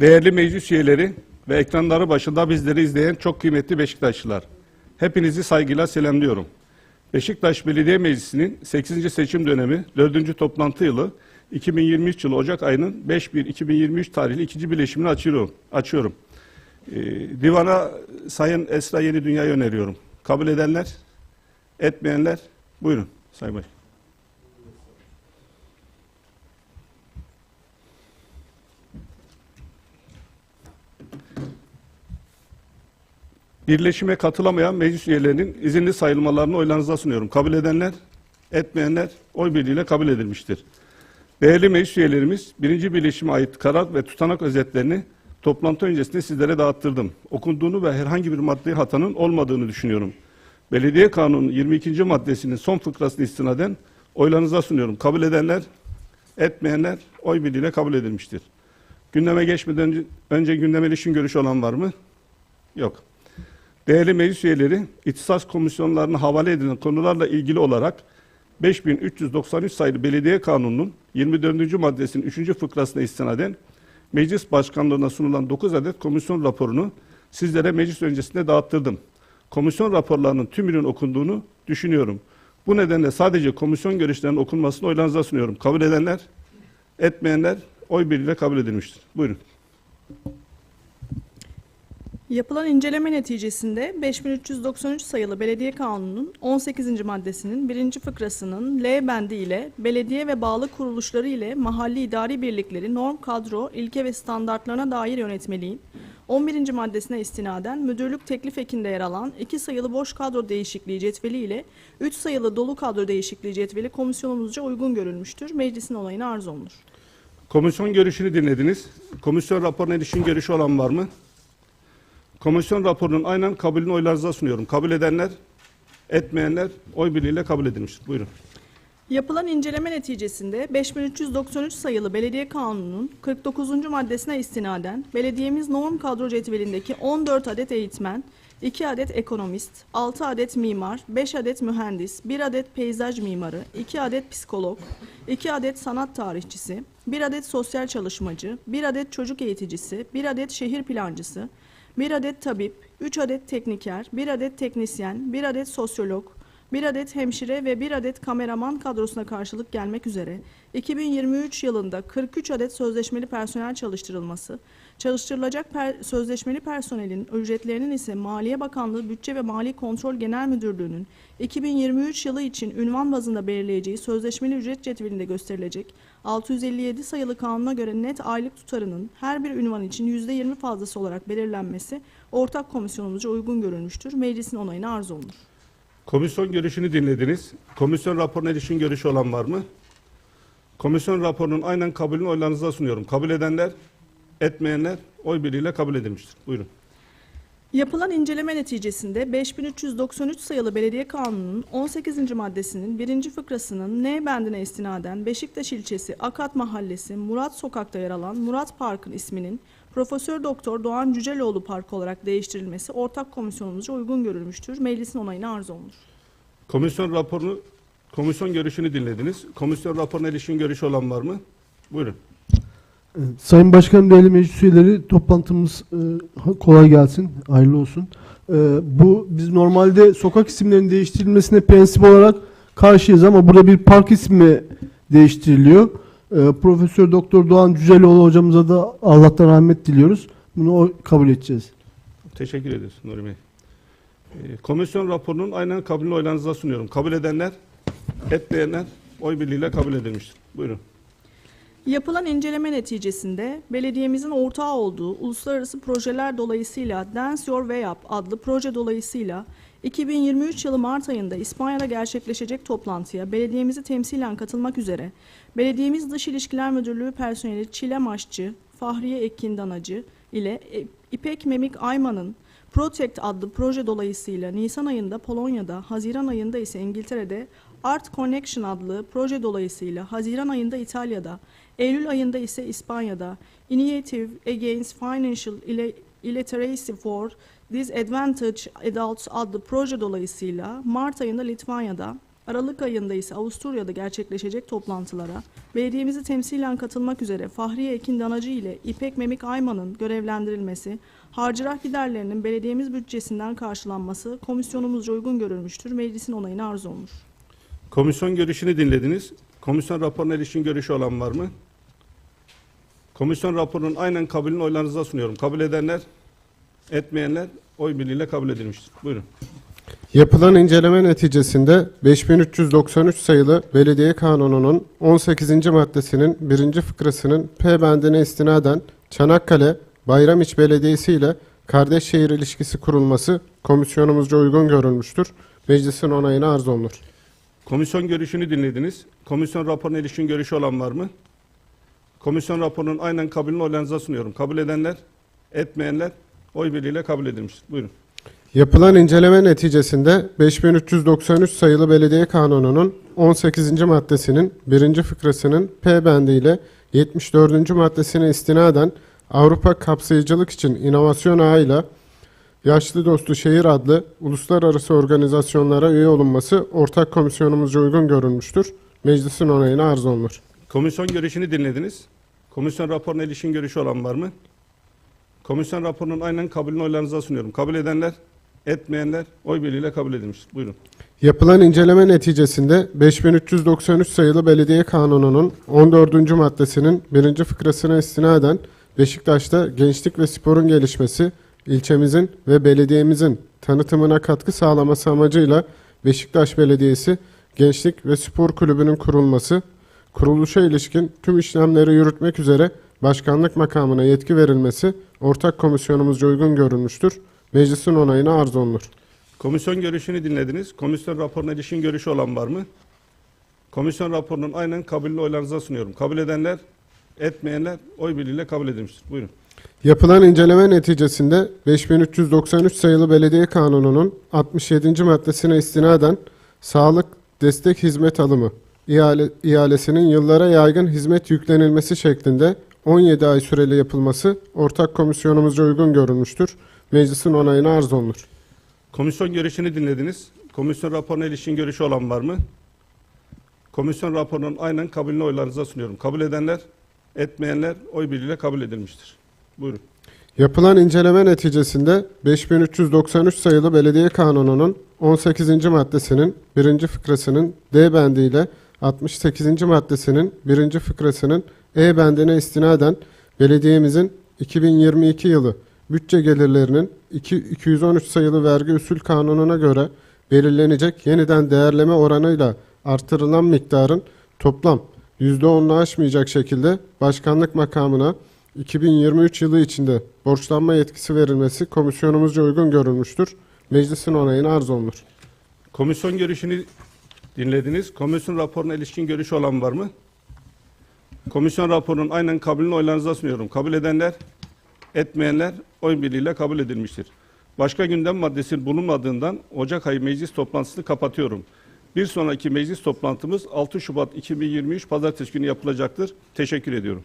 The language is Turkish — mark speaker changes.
Speaker 1: Değerli meclis üyeleri ve ekranları başında bizleri izleyen çok kıymetli Beşiktaşlılar. Hepinizi saygıyla selamlıyorum. Beşiktaş Belediye Meclisi'nin 8. seçim dönemi 4. toplantı yılı 2023 yılı Ocak ayının 5-1-2023 tarihli ikinci birleşimini açıyorum. açıyorum. Ee, divana Sayın Esra Yeni Dünya'yı öneriyorum. Kabul edenler, etmeyenler buyurun Sayın Başkan. Birleşime katılamayan meclis üyelerinin izinli sayılmalarını oylarınıza sunuyorum. Kabul edenler, etmeyenler oy birliğiyle kabul edilmiştir. Değerli meclis üyelerimiz, birinci birleşime ait karar ve tutanak özetlerini toplantı öncesinde sizlere dağıttırdım. Okunduğunu ve herhangi bir maddi hatanın olmadığını düşünüyorum. Belediye Kanunu 22. maddesinin son fıkrasını istinaden oylarınıza sunuyorum. Kabul edenler, etmeyenler oy birliğiyle kabul edilmiştir. Gündeme geçmeden önce, önce gündeme ilişkin görüş olan var mı? Yok. Değerli meclis üyeleri, ihtisas komisyonlarına havale edilen konularla ilgili olarak 5393 sayılı Belediye Kanunu'nun 24. maddesinin 3. fıkrasına istinaden meclis başkanlığına sunulan 9 adet komisyon raporunu sizlere meclis öncesinde dağıttırdım. Komisyon raporlarının tümünün okunduğunu düşünüyorum. Bu nedenle sadece komisyon görüşlerinin okunmasını oylarınıza sunuyorum. Kabul edenler, etmeyenler oy birliğiyle kabul edilmiştir. Buyurun.
Speaker 2: Yapılan inceleme neticesinde 5393 sayılı Belediye Kanunu'nun 18. maddesinin 1. fıkrasının L bendi ile belediye ve bağlı kuruluşları ile mahalli idari birlikleri norm, kadro, ilke ve standartlarına dair yönetmeliğin 11. maddesine istinaden müdürlük teklif ekinde yer alan 2 sayılı boş kadro değişikliği cetveli ile 3 sayılı dolu kadro değişikliği cetveli komisyonumuzca uygun görülmüştür. Meclisin olayına arz olunur.
Speaker 1: Komisyon görüşünü dinlediniz. Komisyon raporuna ilişkin görüşü olan var mı? Komisyon raporunun aynen kabulünü oylarınıza sunuyorum. Kabul edenler, etmeyenler oy birliğiyle kabul edilmiştir. Buyurun.
Speaker 2: Yapılan inceleme neticesinde 5393 sayılı Belediye Kanunu'nun 49. maddesine istinaden belediyemiz norm kadro cetvelindeki 14 adet eğitmen, 2 adet ekonomist, 6 adet mimar, 5 adet mühendis, 1 adet peyzaj mimarı, 2 adet psikolog, 2 adet sanat tarihçisi, 1 adet sosyal çalışmacı, 1 adet çocuk eğiticisi, 1 adet şehir plancısı, 1 adet tabip, 3 adet tekniker, 1 adet teknisyen, 1 adet sosyolog, 1 adet hemşire ve 1 adet kameraman kadrosuna karşılık gelmek üzere 2023 yılında 43 adet sözleşmeli personel çalıştırılması, çalıştırılacak per- sözleşmeli personelin ücretlerinin ise Maliye Bakanlığı Bütçe ve Mali Kontrol Genel Müdürlüğü'nün 2023 yılı için ünvan bazında belirleyeceği sözleşmeli ücret cetvelinde gösterilecek 657 sayılı kanuna göre net aylık tutarının her bir ünvan için %20 fazlası olarak belirlenmesi ortak komisyonumuzca uygun görülmüştür. Meclisin onayına arz olunur.
Speaker 1: Komisyon görüşünü dinlediniz. Komisyon raporuna ilişkin görüşü olan var mı? Komisyon raporunun aynen kabulünü oylarınıza sunuyorum. Kabul edenler, etmeyenler oy birliğiyle kabul edilmiştir. Buyurun.
Speaker 2: Yapılan inceleme neticesinde 5393 sayılı Belediye Kanunu'nun 18. maddesinin 1. fıkrasının N bendine istinaden Beşiktaş ilçesi Akat Mahallesi Murat Sokak'ta yer alan Murat Park'ın isminin Profesör Doktor Doğan Cüceloğlu Park olarak değiştirilmesi ortak komisyonumuzca uygun görülmüştür. Meclisin onayına arz olunur.
Speaker 1: Komisyon raporunu, komisyon görüşünü dinlediniz. Komisyon raporuna ilişkin görüşü olan var mı? Buyurun.
Speaker 3: Sayın Başkanım, değerli meclis üyeleri toplantımız e, kolay gelsin, hayırlı olsun. E, bu biz normalde sokak isimlerinin değiştirilmesine prensip olarak karşıyız ama burada bir park ismi değiştiriliyor. E, Profesör Doktor Doğan Cüceloğlu hocamıza da Allah'tan rahmet diliyoruz. Bunu kabul edeceğiz.
Speaker 1: Teşekkür ederiz Nuri Bey. Komisyon raporunun aynen kabulünü oylarınıza sunuyorum. Kabul edenler, etmeyenler oy birliğiyle kabul edilmiştir. Buyurun.
Speaker 2: Yapılan inceleme neticesinde belediyemizin ortağı olduğu uluslararası projeler dolayısıyla Dance Your Way Up adlı proje dolayısıyla 2023 yılı Mart ayında İspanya'da gerçekleşecek toplantıya belediyemizi temsilen katılmak üzere Belediyemiz Dış İlişkiler Müdürlüğü personeli Çilem Aşçı, Fahriye Ekin Danacı ile e, İpek Memik Ayman'ın Protect adlı proje dolayısıyla Nisan ayında Polonya'da, Haziran ayında ise İngiltere'de Art Connection adlı proje dolayısıyla Haziran ayında İtalya'da, Eylül ayında ise İspanya'da Initiative Against Financial Illiteracy for Disadvantaged Adults adlı proje dolayısıyla Mart ayında Litvanya'da, Aralık ayında ise Avusturya'da gerçekleşecek toplantılara belediyemizi temsilen katılmak üzere Fahriye Ekin Danacı ile İpek Memik Ayman'ın görevlendirilmesi, harcırah giderlerinin belediyemiz bütçesinden karşılanması komisyonumuzca uygun görülmüştür. Meclisin onayını arz olunur.
Speaker 1: Komisyon görüşünü dinlediniz. Komisyon raporuna ilişkin görüşü olan var mı? Komisyon raporunun aynen kabulünü oylarınıza sunuyorum. Kabul edenler, etmeyenler oy birliğiyle kabul edilmiştir. Buyurun.
Speaker 4: Yapılan inceleme neticesinde 5393 sayılı Belediye Kanunu'nun 18. maddesinin 1. fıkrasının P bendine istinaden Çanakkale Bayramiç Belediyesi ile kardeş şehir ilişkisi kurulması komisyonumuzca uygun görülmüştür. Meclisin onayına arz olunur.
Speaker 1: Komisyon görüşünü dinlediniz. Komisyon raporuna ilişkin görüşü olan var mı? Komisyon raporunun aynen kabulünü oylarınıza sunuyorum. Kabul edenler, etmeyenler oy birliğiyle kabul edilmiştir. Buyurun.
Speaker 4: Yapılan inceleme neticesinde 5393 sayılı Belediye Kanunu'nun 18. maddesinin 1. fıkrasının P bendiyle 74. maddesine istinaden Avrupa Kapsayıcılık için İnovasyon Ağı'yla Yaşlı Dostu Şehir adlı uluslararası organizasyonlara üye olunması ortak komisyonumuzca uygun görülmüştür. Meclisin onayına arz olunur.
Speaker 1: Komisyon görüşünü dinlediniz. Komisyon raporuna ilişkin görüşü olan var mı? Komisyon raporunun aynen kabulünü oylarınıza sunuyorum. Kabul edenler, etmeyenler oy birliğiyle kabul edilmiştir. Buyurun.
Speaker 4: Yapılan inceleme neticesinde 5393 sayılı Belediye Kanunu'nun 14. maddesinin 1. fıkrasına istinaden Beşiktaş'ta gençlik ve sporun gelişmesi, ilçemizin ve belediyemizin tanıtımına katkı sağlaması amacıyla Beşiktaş Belediyesi Gençlik ve Spor Kulübü'nün kurulması, kuruluşa ilişkin tüm işlemleri yürütmek üzere başkanlık makamına yetki verilmesi ortak komisyonumuzca uygun görülmüştür. Meclisin onayına arz olunur.
Speaker 1: Komisyon görüşünü dinlediniz. Komisyon raporuna ilişkin görüşü olan var mı? Komisyon raporunun aynen kabulünü oylarınıza sunuyorum. Kabul edenler, etmeyenler oy birliğiyle kabul edilmiştir. Buyurun.
Speaker 4: Yapılan inceleme neticesinde 5393 sayılı Belediye Kanunu'nun 67. maddesine istinaden sağlık destek hizmet alımı ihale, ihalesinin yıllara yaygın hizmet yüklenilmesi şeklinde 17 ay süreli yapılması ortak komisyonumuzca uygun görülmüştür. Meclisin onayına arz olunur.
Speaker 1: Komisyon görüşünü dinlediniz. Komisyon raporuna ilişkin görüşü olan var mı? Komisyon raporunun aynen kabulünü oylarınıza sunuyorum. Kabul edenler, etmeyenler oy birliğiyle kabul edilmiştir. Buyurun.
Speaker 4: Yapılan inceleme neticesinde 5393 sayılı Belediye Kanunu'nun 18. maddesinin 1. fıkrasının D bendiyle 68. maddesinin 1. fıkrasının E bendine istinaden belediyemizin 2022 yılı bütçe gelirlerinin 2 213 sayılı vergi usul kanununa göre belirlenecek yeniden değerleme oranıyla artırılan miktarın toplam %10'unu aşmayacak şekilde başkanlık makamına 2023 yılı içinde borçlanma yetkisi verilmesi komisyonumuzca uygun görülmüştür. Meclisin onayına arz olunur.
Speaker 1: Komisyon görüşünü dinlediniz. Komisyon raporuna ilişkin görüşü olan var mı? Komisyon raporunun aynen kabulünü oylarınıza sunuyorum. Kabul edenler, etmeyenler oy birliğiyle kabul edilmiştir. Başka gündem maddesi bulunmadığından Ocak ayı meclis toplantısını kapatıyorum. Bir sonraki meclis toplantımız 6 Şubat 2023 Pazartesi günü yapılacaktır. Teşekkür ediyorum.